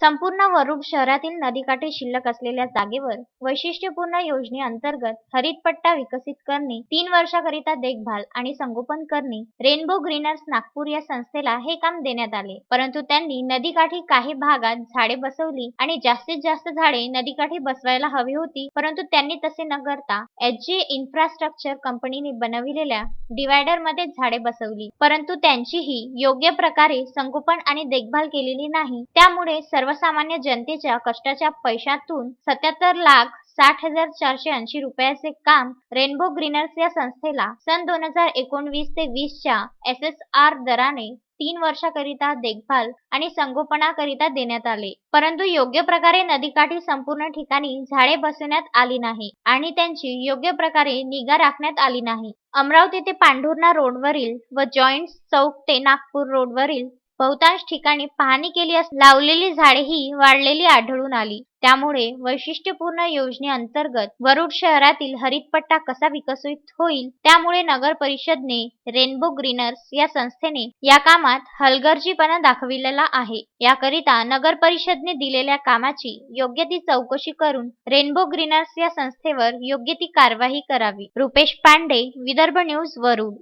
संपूर्ण वरुड शहरातील नदीकाठी शिल्लक असलेल्या जागेवर वैशिष्ट्यपूर्ण योजनेअंतर्गत हरितपट्टा विकसित करणे तीन वर्षाकरिता देखभाल आणि संगोपन करणे रेनबो ग्रीनर्स नागपूर या संस्थेला हे काम देण्यात आले. परंतु त्यांनी नदीकाठी काही भागात झाडे बसवली आणि जास्तीत जास्त झाडे नदीकाठी बसवायला हवी होती. परंतु त्यांनी तसे न करता एच इन्फ्रास्ट्रक्चर कंपनीने बनविलेल्या डिवायडरमध्ये झाडे बसवली. परंतु त्यांचीही योग्य प्रकारे संगोपन आणि देखभाल केलेली नाही. त्यामुळे सर्व सर्वसामान्य जनतेच्या कष्टाच्या पैशातून सत्याहत्तर लाख साठ हजार चारशे ऐंशी रुपयाचे काम रेनबो ग्रीनर्स या संस्थेला सन दोन हजार एकोणवीस ते वीसच्या एस एस आर दराने तीन वर्षाकरिता देखभाल आणि संगोपनाकरिता देण्यात आले. परंतु योग्य प्रकारे नदीकाठी संपूर्ण ठिकाणी झाडे बसवण्यात आली नाही आणि त्यांची योग्य प्रकारे निगा राखण्यात आली नाही. अमरावती ते पांढुर्णा रोडवरील व जॉईंट चौक ते नागपूर रोडवरील बहुतांश ठिकाणी पाहणी केली असता लावलेली झाडेही वाढलेली आढळून आली. त्यामुळे वैशिष्ट्यपूर्ण योजनेअंतर्गत वरुड शहरातील हरितपट्टा कसा विकसित होईल त्यामुळे नगर परिषदने रेनबो ग्रीनर्स या संस्थेने या कामात हलगर्जीपणा दाखविलेला आहे. याकरिता नगर परिषदने दिलेल्या कामाची योग्य ती चौकशी करून रेनबो ग्रीनर्स या संस्थेवर योग्य ती कारवाई करावी. रुपेश पांडे विदर्भ न्यूज वरुड.